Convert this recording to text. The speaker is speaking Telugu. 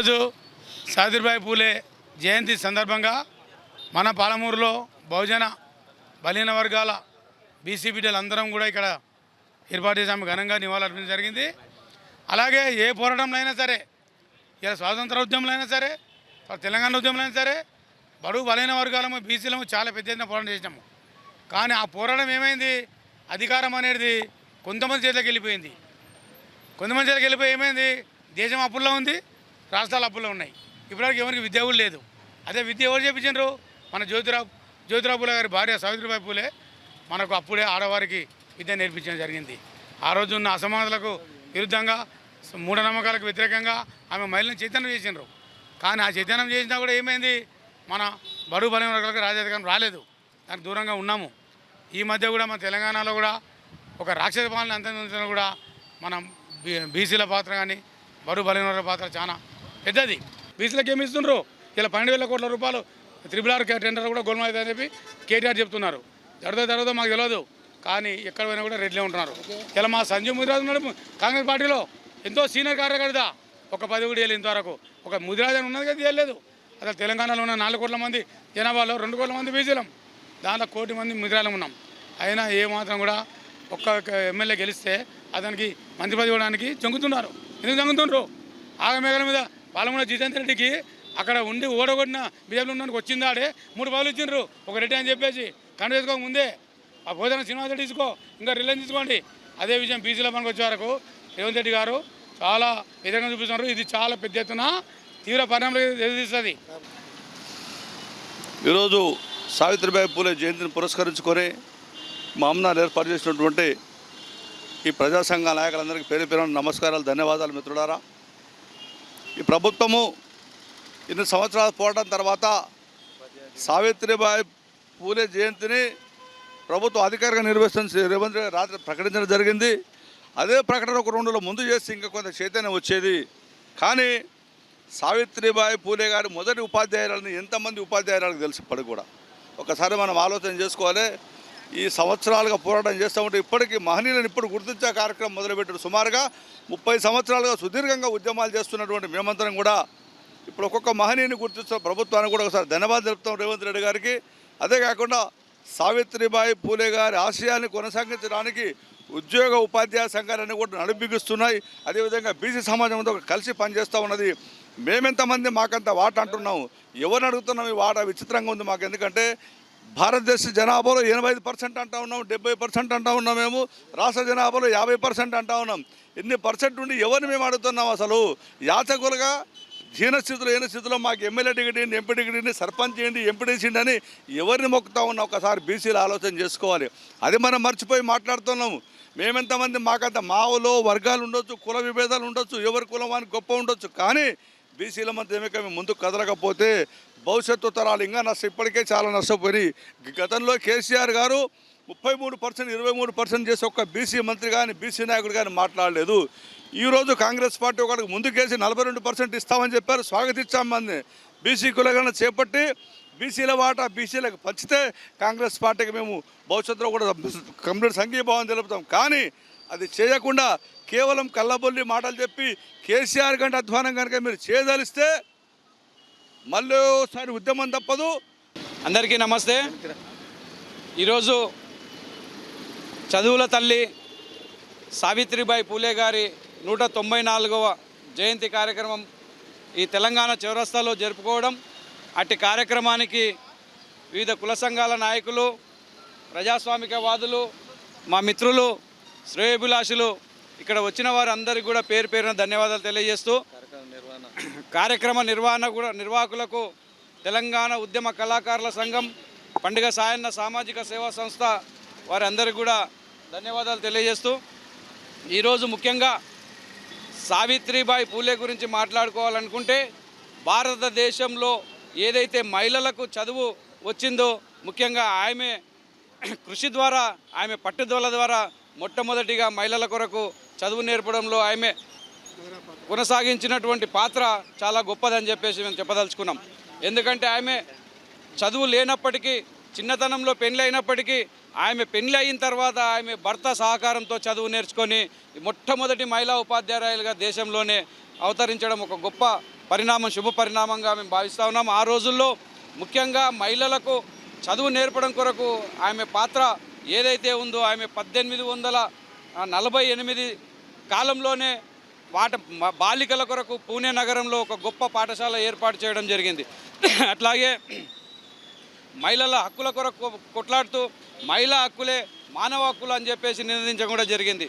ఈరోజు సావిత్రిబాయి పూలే జయంతి సందర్భంగా మన పాలమూరులో బహుజన బలీన వర్గాల బీసీ బిడ్డలు అందరం కూడా ఇక్కడ ఏర్పాటు చేసాము ఘనంగా నివాళులర్పించడం జరిగింది. అలాగే ఏ పోరాటంలో అయినా సరే ఇలా స్వాతంత్ర ఉద్యమంలో అయినా సరే తెలంగాణ ఉద్యమంలో అయినా సరే బడుగు బలైన వర్గాలము బీసీలము చాలా పెద్ద ఎత్తున పోరాటం చేసినాము. కానీ ఆ పోరాటం ఏమైంది? అధికారం అనేది కొంతమంది చేతిలోకి వెళ్ళిపోయింది. కొంతమంది చేతికి వెళ్ళిపోయి ఏమైంది? దేశం అప్పుల్లో ఉంది. రాష్ట్రాలు అప్పుల్లో ఉన్నాయి. ఇప్పటివరకు ఎవరికి విద్య కూడా లేదు. అదే విద్య ఎవరు చేపించారు మన జ్యోతిరావు జ్యోతిరావు పూలే గారి భార్య సావిత్రిబాయి పూలే మనకు అప్పుడే ఆడవారికి విద్య నేర్పించడం జరిగింది. ఆ రోజు ఉన్న అసమానతలకు విరుద్ధంగా మూఢనమ్మకాలకు వ్యతిరేకంగా ఆమె మహిళలను చైతన్యం చేసినారు కానీ ఆ చైతన్యం చేసినా కూడా ఏమైంది? మన బరువు బలం వర్గాలకు రాజాధికారం రాలేదు. దానికి దూరంగా ఉన్నాము. ఈ మధ్య కూడా మన తెలంగాణలో కూడా ఒక రాక్షస పాలన అంతరించడం కూడా మనం బీ- బీసీల పాత్ర కానీ బరువు బలైన పాత్ర చాలా పెద్దది. బీసీలకు ఏమి ఇస్తుండ్రు? ఇలా పన్నెండు వేల కోట్ల రూపాయలు త్రిబుల్ ఆర్ టెండర్ కూడా గోల్మాయిదా అని చెప్పి కేటీఆర్ చెప్తున్నారు. జరుగుతుందో జరుగుతుందో మాకు తెలియదు కానీ ఎక్కడ పోయినా కూడా రెడ్లే ఉంటున్నారు. ఇలా మా సంజయ్ ముదిరాజు ఉన్నాడు కాంగ్రెస్ పార్టీలో. ఎంతో సీనియర్ కార్యకర్త. ఒక పది కూడా వేయలేదు ఇంతవరకు. ఒక ముదిరాజు అని ఉన్నది కదా తెలియలేదు అసలు తెలంగాణలో ఉన్న నాలుగు కోట్ల మంది జనాభాలో రెండు కోట్ల మంది బీసీలం. దాంట్లో కోటి మంది ముదిరాలం ఉన్నాం. అయినా ఏమాత్రం కూడా ఒక్క ఎమ్మెల్యే గెలిస్తే అతనికి మంత్రి పదవి ఇవ్వడానికి జంగుతున్నారు ఎందుకు జంగుతుండ్రు ఆగమేఘల మీద పాలమూల జితేందర్ రెడ్డికి అక్కడ ఉండి ఓడగొట్టిన బీజేపీలో ఉన్నందుకు వచ్చిందాడే మూడు పదవులు ఇచ్చిండ్రు. ఒక రెడ్డి అని చెప్పేసి కండ వేసుకోక ముందే ఆ భోజనం శ్రీనివాస తీసుకో ఇంకా రిలయన్స్ తీసుకోండి. అదే విషయం బీసీలో మనకు వచ్చే వరకు రేవంత్ రెడ్డి గారు చాలా విధంగా చూపిస్తున్నారు. ఇది చాలా పెద్ద ఎత్తున తీవ్ర పరిణామాలు ఎదురుస్తుంది ఈరోజు సావిత్రిబాయి పూలే జయంతిని పురస్కరించుకొని మా అమ్మనాలు ఏర్పాటు చేసినటువంటి ఈ ప్రజా సంఘ నాయకులందరికీ పేరు పేరు నమస్కారాలు ధన్యవాదాలు మిత్రులారా. ఈ ప్రభుత్వము ఇన్ని సంవత్సరాలు పోవడం తర్వాత సావిత్రిబాయి పూలే జయంతిని ప్రభుత్వం అధికారికంగా నిర్వహిస్తుంది రేవంత్ రాత్రి ప్రకటించడం జరిగింది. అదే ప్రకటన ఒక రెండు రోజుల ముందు చేస్తే ఇంకా కొంత చైతన్యం వచ్చేది. కానీ సావిత్రిబాయి పూలే గారి మొదటి ఉపాధ్యాయురాలని ఎంతమంది ఉపాధ్యాయురాలకు తెలిసి ఇప్పటికి కూడా. ఒకసారి మనం ఆలోచన చేసుకోవాలి. ఈ సంవత్సరాలుగా పోరాటం చేస్తూ ఉంటే ఇప్పటికీ మహనీయులను ఇప్పుడు గుర్తించే కార్యక్రమం మొదలుపెట్టారు. సుమారుగా ముప్పై సంవత్సరాలుగా సుదీర్ఘంగా ఉద్యమాలు చేస్తున్నటువంటి మేమంతరం కూడా ఇప్పుడు ఒక్కొక్క మహనీయుని గుర్తిస్తున్న ప్రభుత్వానికి కూడా ఒకసారి ధన్యవాదాలు తెలుపుతాం రేవంత్ రెడ్డి గారికి. అదే కాకుండా సావిత్రిబాయి పూలే గారి ఆశయాన్ని కొనసాగించడానికి ఉద్యోగ ఉపాధ్యాయ సంఘాలన్నీ కూడా నడిపిస్తున్నాయి అదేవిధంగా బీసీ సమాజంతో కలిసి పనిచేస్తూ ఉన్నది. మేమెంతమంది మాకంత వాట అంటున్నాము ఎవరిని అడుగుతున్నాం? ఈ వాట విచిత్రంగా ఉంది మాకు. ఎందుకంటే భారతదేశ జనాభాలో ఎనభై ఐదు పర్సెంట్ అంటా ఉన్నాం డెబ్బై పర్సెంట్ అంటా ఉన్నాం మేము. రాష్ట్ర జనాభాలో యాభై పర్సెంట్ అంటా ఉన్నాం. ఎన్ని పర్సెంట్ ఉండి ఎవరిని మేము అడుగుతున్నాం అసలు? యాచకులుగా దీనస్థితిలో ఏన స్థితిలో మాకు ఎమ్మెల్యే టికెట్ ఏంటి ఎంపీ టికెట్ ఏంటి సర్పంచ్ ఏంటి ఎంపీడీసీ అని ఎవరిని మొక్కుతా ఉన్నా ఒకసారి బీసీలు ఆలోచన చేసుకోవాలి. అది మనం మర్చిపోయి మాట్లాడుతున్నాము. మేమెంతమంది మాకంత మావులో వర్గాలు ఉండొచ్చు కుల విభేదాలు ఉండొచ్చు ఎవరి కులం అని గొప్ప ఉండొచ్చు. కానీ బీసీల మధ్య ఏమిక ముందు ముందుకు కదలకపోతే భవిష్యత్తు తరాలు ఇంకా నష్టం ఇప్పటికే చాలా నష్టపోయినాయి. గతంలో కేసీఆర్ గారు ముప్పై మూడు పర్సెంట్ ఇరవై మూడు పర్సెంట్ చేసి ఒక్క బీసీ మంత్రి కానీ బీసీ నాయకుడు కానీ మాట్లాడలేదు. ఈరోజు కాంగ్రెస్ పార్టీ ఒకటి ముందుకేసి నలభై రెండు పర్సెంట్ ఇస్తామని చెప్పారు స్వాగతించామని బీసీ కులగణన చేపట్టి బీసీల వాటా బీసీలకు పంచితే కాంగ్రెస్ పార్టీకి మేము భవిష్యత్తులో కూడా కంప్లీట్ సంఘీభావం తెలుపుతాం. కానీ అది చేయకుండా కేవలం కళ్ళబొల్లి మాటలు చెప్పి కేసీఆర్ కంటే అధ్వానం కనుక మీరు చేయదలిస్తే మళ్ళీ ఒకసారి ఉద్యమం తప్పదు. అందరికీ నమస్తే. ఈరోజు చదువుల తల్లి సావిత్రిబాయి పూలే గారి నూట తొంభై నాలుగవ జయంతి కార్యక్రమం ఈ తెలంగాణ చౌరస్తాలో జరుపుకోవడం అట్టి కార్యక్రమానికి వివిధ కుల సంఘాల నాయకులు ప్రజాస్వామికవాదులు మా మిత్రులు శ్రేయభిలాషులు ఇక్కడ వచ్చిన వారందరికీ కూడా పేరు పేరున ధన్యవాదాలు తెలియజేస్తూ కార్యక్రమ నిర్వహణ. కూడా నిర్వాహకులకు తెలంగాణ ఉద్యమ కళాకారుల సంఘం పండుగ సాయన్న సామాజిక సేవా సంస్థ వారందరికీ కూడా ధన్యవాదాలు తెలియజేస్తూ ఈరోజు ముఖ్యంగా సావిత్రిబాయి పూలే గురించి మాట్లాడుకోవాలనుకుంటే భారతదేశంలో ఏదైతే మహిళలకు చదువు వచ్చిందో ముఖ్యంగా ఆమె కృషి ద్వారా ఆమె పట్టుదల ద్వారా మొట్టమొదటిగా మహిళల కొరకు చదువు నేర్పడంలో ఆమె కొనసాగించినటువంటి పాత్ర చాలా గొప్పదని చెప్పేసి మేము చెప్పదలుచుకున్నాం. ఎందుకంటే ఆమె చదువు లేనప్పటికీ చిన్నతనంలో పెళ్ళి అయినప్పటికీ ఆమె పెళ్ళి అయిన తర్వాత ఆమె భర్త సహకారంతో చదువు నేర్చుకొని మొట్టమొదటి మహిళా ఉపాధ్యాయులుగా దేశంలోనే అవతరించడం ఒక గొప్ప పరిణామం శుభ పరిణామంగా మేము భావిస్తూ ఉన్నాం. ఆ రోజుల్లో ముఖ్యంగా మహిళలకు చదువు నేర్పడం కొరకు ఆమె పాత్ర ఏదైతే ఉందో ఆమె పద్దెనిమిది వందల నలభై ఎనిమిది కాలంలోనే వాట బాలికల కొరకు పూణే నగరంలో ఒక గొప్ప పాఠశాల ఏర్పాటు చేయడం జరిగింది. అట్లాగే మహిళల హక్కుల కొరకు కొట్లాడుతూ మహిళా హక్కులే మానవ హక్కులు అని చెప్పేసి నినదించడం కూడా జరిగింది.